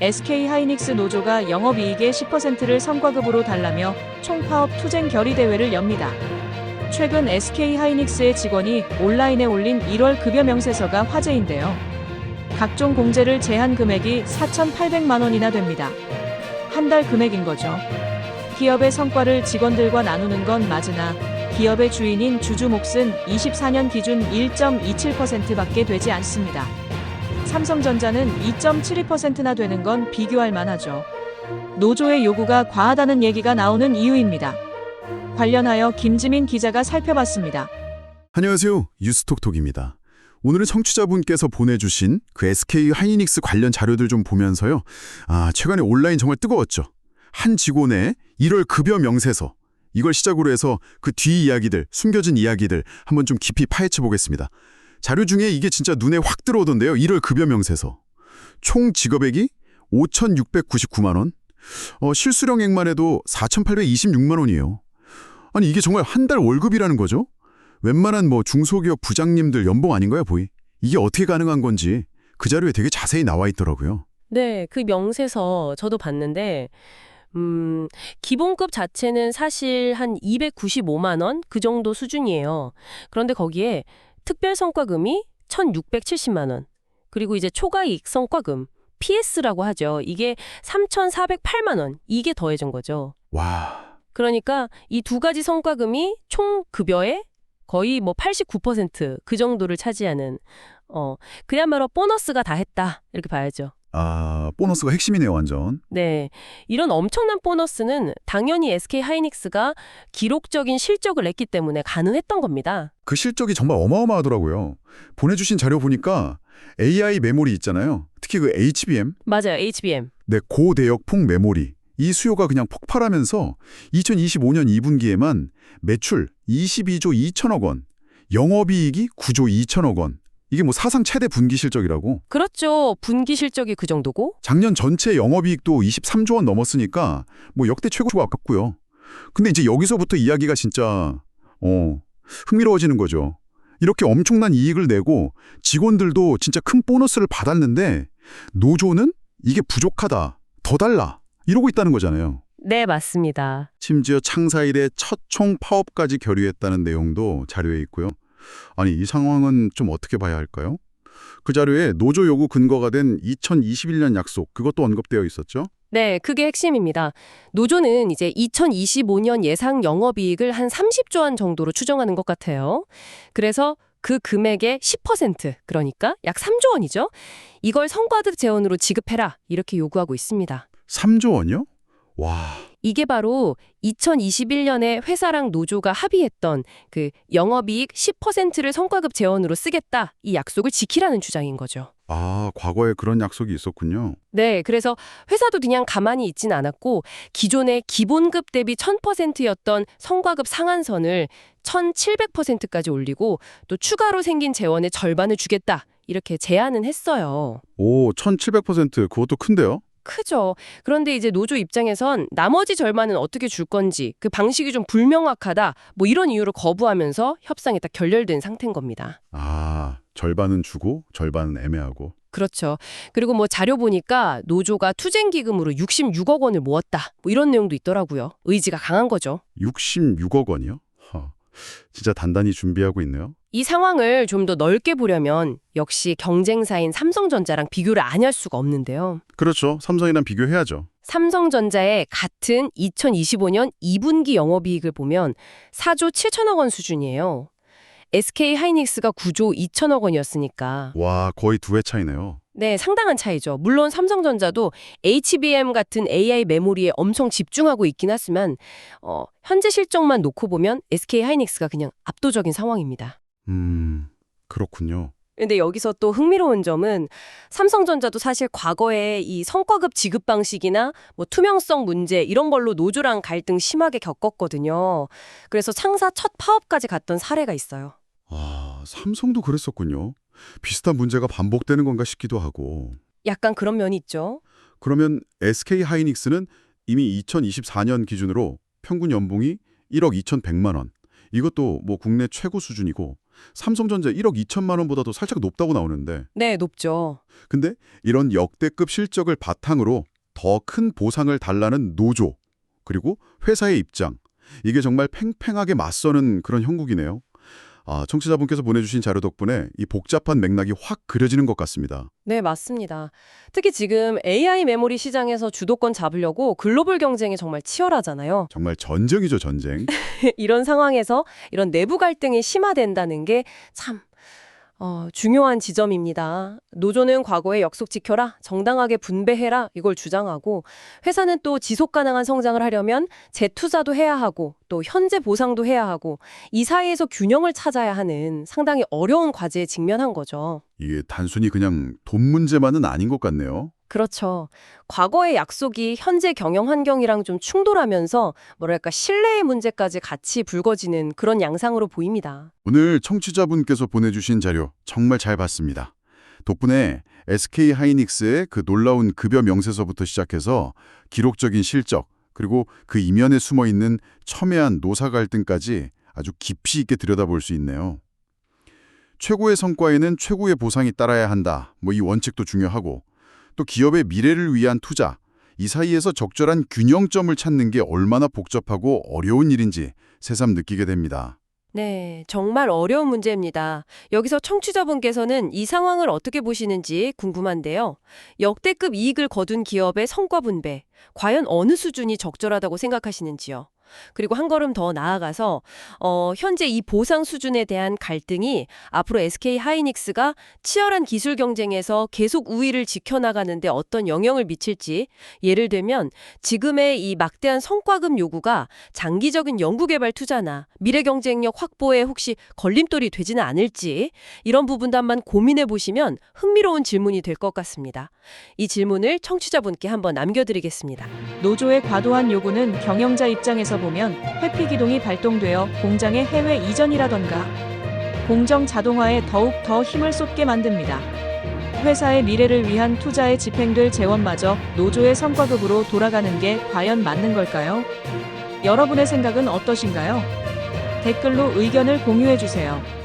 SK 하이닉스 노조가 영업이익의 10%를 성과급으로 달라며 총파업 투쟁 결의 대회를 엽니다. 최근 SK 하이닉스의 직원이 온라인에 올린 1월 급여 명세서가 화제인데요. 각종 공제를 제한 금액이 4,800만 원이나 됩니다. 한 달 금액인 거죠. 기업의 성과를 직원들과 나누는 건 맞으나 기업의 주인인 주주 몫은 24년 기준 1.27%밖에 되지 않습니다. 삼성전자는 2.72%나 되는 건 비교할 만하죠. 노조의 요구가 과하다는 얘기가 나오는 이유입니다. 관련하여 김지민 기자가 살펴봤습니다. 안녕하세요. 유스톡톡입니다. 오늘은 청취자분께서 보내주신 그 SK 하이닉스 관련 자료들 좀 보면서요. 아, 최근에 온라인 정말 뜨거웠죠. 한 직원의 1월 급여 명세서. 이걸 시작으로 해서 그 뒤 이야기들, 숨겨진 이야기들 한번 좀 깊이 파헤쳐 보겠습니다. 자료 중에 이게 진짜 눈에 확 들어오던데요. 1월 급여 명세서. 총 직업액이 5,699만 원. 어, 실수령액만 해도 4,826만 원이에요. 아니 이게 정말 한 달 월급이라는 거죠? 웬만한 뭐 중소기업 부장님들 연봉 아닌가요, 보이? 이게 어떻게 가능한 건지 그 자료에 되게 자세히 나와 있더라고요. 네, 그 명세서 저도 봤는데, 음, 기본급 자체는 사실 한 295만 원 그 정도 수준이에요. 그런데 거기에 특별 성과금이 1,670만 원, 그리고 이제 초과이익 성과금, PS라고 하죠. 이게 3,408만 원, 이게 더해진 거죠. 와, 그러니까 이 두 가지 성과금이 총 급여의 거의 뭐 89%그 정도를 차지하는 어 그야말로 보너스가 다 했다 이렇게 봐야죠. 아 보너스가 핵심이네요, 완전. 네. 이런 엄청난 보너스는 당연히 SK 하이닉스가 기록적인 실적을 냈기 때문에 가능했던 겁니다. 그 실적이 정말 어마어마하더라고요. 보내주신 자료 보니까 AI 메모리 있잖아요. 특히 그 HBM, 맞아요. HBM. 네 고대역폭 메모리. 이 수요가 그냥 폭발하면서 2025년 2분기에만 매출 22조 2천억 원, 영업이익이 9조 2천억 원. 이게 뭐 사상 최대 분기 실적이라고. 그렇죠. 분기 실적이 그 정도고. 작년 전체 영업이익도 23조 원 넘었으니까 뭐 역대 최고가 아깝고요. 근데 이제 여기서부터 이야기가 진짜 어 흥미로워지는 거죠. 이렇게 엄청난 이익을 내고 직원들도 진짜 큰 보너스를 받았는데 노조는 이게 부족하다, 더 달라 이러고 있다는 거잖아요. 네, 맞습니다. 심지어 창사 이래 첫총 파업까지 결의했다는 내용도 자료에 있고요. 아니 이 상황은 좀 어떻게 봐야 할까요? 그 자료에 노조 요구 근거가 된 2021년 약속 그것도 언급되어 있었죠. 네, 그게 핵심입니다. 노조는 이제 2025년 예상 영업이익을 한 30조 원 정도로 추정하는 것 같아요. 그래서 그 금액의 10% 그러니까 약 3조 원이죠. 이걸 성과급 재원으로 지급해라 이렇게 요구하고 있습니다. 3조 원이요? 와, 이게 바로 2021년에 회사랑 노조가 합의했던 그 영업이익 10%를 성과급 재원으로 쓰겠다 이 약속을 지키라는 주장인 거죠. 아, 과거에 그런 약속이 있었군요. 네, 그래서 회사도 그냥 가만히 있진 않았고 기존의 기본급 대비 1000%였던 성과급 상한선을 1700%까지 올리고 또 추가로 생긴 재원의 절반을 주겠다. 이렇게 제안은 했어요. 오, 1700% 그것도 큰데요? 크죠. 그런데 이제 노조 입장에선 나머지 절반은 어떻게 줄 건지 그 방식이 좀 불명확하다. 뭐 이런 이유로 거부하면서 협상이 딱 결렬된 상태인 겁니다. 아, 절반은 주고 절반은 애매하고. 그렇죠. 그리고 뭐 자료 보니까 노조가 투쟁 기금으로 66억 원을 모았다. 뭐 이런 내용도 있더라고요. 의지가 강한 거죠. 66억 원이요? 허, 진짜 단단히 준비하고 있네요. 이 상황을 좀 더 넓게 보려면 역시 경쟁사인 삼성전자랑 비교를 안 할 수가 없는데요. 그렇죠. 삼성이랑 비교해야죠. 삼성전자의 같은 2025년 2분기 영업이익을 보면 4조 7천억 원 수준이에요. SK 하이닉스가 9조 2천억 원이었으니까 와, 거의 두배 차이네요. 네, 상당한 차이죠. 물론 삼성전자도 HBM 같은 AI 메모리에 엄청 집중하고 있긴 하지만 어, 현재 실적만 놓고 보면 SK 하이닉스가 그냥 압도적인 상황입니다. 음, 그렇군요. 근데 여기서 또 흥미로운 점은 삼성전자도 사실 과거에 이 성과급 지급 방식이나 뭐 투명성 문제 이런 걸로 노조랑 갈등 심하게 겪었거든요. 그래서 창사 첫 파업까지 갔던 사례가 있어요. 아, 삼성도 그랬었군요. 비슷한 문제가 반복되는 건가 싶기도 하고. 약간 그런 면이 있죠. 그러면 SK 하이닉스는 이미 2024년 기준으로 평균 연봉이 1억 2,100만 원. 이것도 뭐 국내 최고 수준이고 삼성전자 1억 2천만 원보다도 살짝 높다고 나오는데 네, 높죠. 근데 이런 역대급 실적을 바탕으로 더 큰 보상을 달라는 노조 그리고 회사의 입장 이게 정말 팽팽하게 맞서는 그런 형국이네요. 아, 청취자분께서 보내주신 자료 덕분에 이 복잡한 맥락이 확 그려지는 것 같습니다. 네, 맞습니다. 특히 지금 AI 메모리 시장에서 주도권 잡으려고 글로벌 경쟁이 정말 치열하잖아요. 정말 전쟁이죠, 전쟁. 이런 상황에서 이런 내부 갈등이 심화된다는 게 참 어, 중요한 지점입니다. 노조는 과거의 약속 지켜라, 정당하게 분배해라 이걸 주장하고 회사는 또 지속 가능한 성장을 하려면 재투자도 해야 하고 또 현재 보상도 해야 하고 이 사이에서 균형을 찾아야 하는 상당히 어려운 과제에 직면한 거죠. 이게 단순히 그냥 돈 문제만은 아닌 것 같네요. 그렇죠. 과거의 약속이 현재 경영 환경이랑 좀 충돌하면서 뭐랄까 신뢰의 문제까지 같이 불거지는 그런 양상으로 보입니다. 오늘 청취자분께서 보내주신 자료 정말 잘 봤습니다. 덕분에 SK 하이닉스의 그 놀라운 급여 명세서부터 시작해서 기록적인 실적, 그리고 그 이면에 숨어 있는 첨예한 노사 갈등까지 아주 깊이 있게 들여다볼 수 있네요. 최고의 성과에는 최고의 보상이 따라야 한다. 뭐 이 원칙도 중요하고 또 기업의 미래를 위한 투자, 이 사이에서 적절한 균형점을 찾는 게 얼마나 복잡하고 어려운 일인지 새삼 느끼게 됩니다. 네, 정말 어려운 문제입니다. 여기서 청취자분께서는 이 상황을 어떻게 보시는지 궁금한데요. 역대급 이익을 거둔 기업의 성과 분배, 과연 어느 수준이 적절하다고 생각하시는지요? 그리고 한 걸음 더 나아가서 어, 현재 이 보상 수준에 대한 갈등이 앞으로 SK 하이닉스가 치열한 기술 경쟁에서 계속 우위를 지켜나가는데 어떤 영향을 미칠지 예를 들면 지금의 이 막대한 성과급 요구가 장기적인 연구개발 투자나 미래 경쟁력 확보에 혹시 걸림돌이 되지는 않을지 이런 한번 고민해 보시면 흥미로운 질문이 될 것 같습니다. 이 질문을 청취자분께 한번 남겨드리겠습니다. 노조의 과도한 요구는 경영자 입장에서 보면 회피 기동이 발동되어 공장의 해외 이전이라던가 공정 자동화에 더욱 더 힘을 쏟게 만듭니다. 회사의 미래를 위한 투자에 집행될 재원마저 노조의 성과급으로 돌아가는 게 과연 맞는 걸까요? 여러분의 생각은 어떠신가요? 댓글로 의견을 공유해 주세요.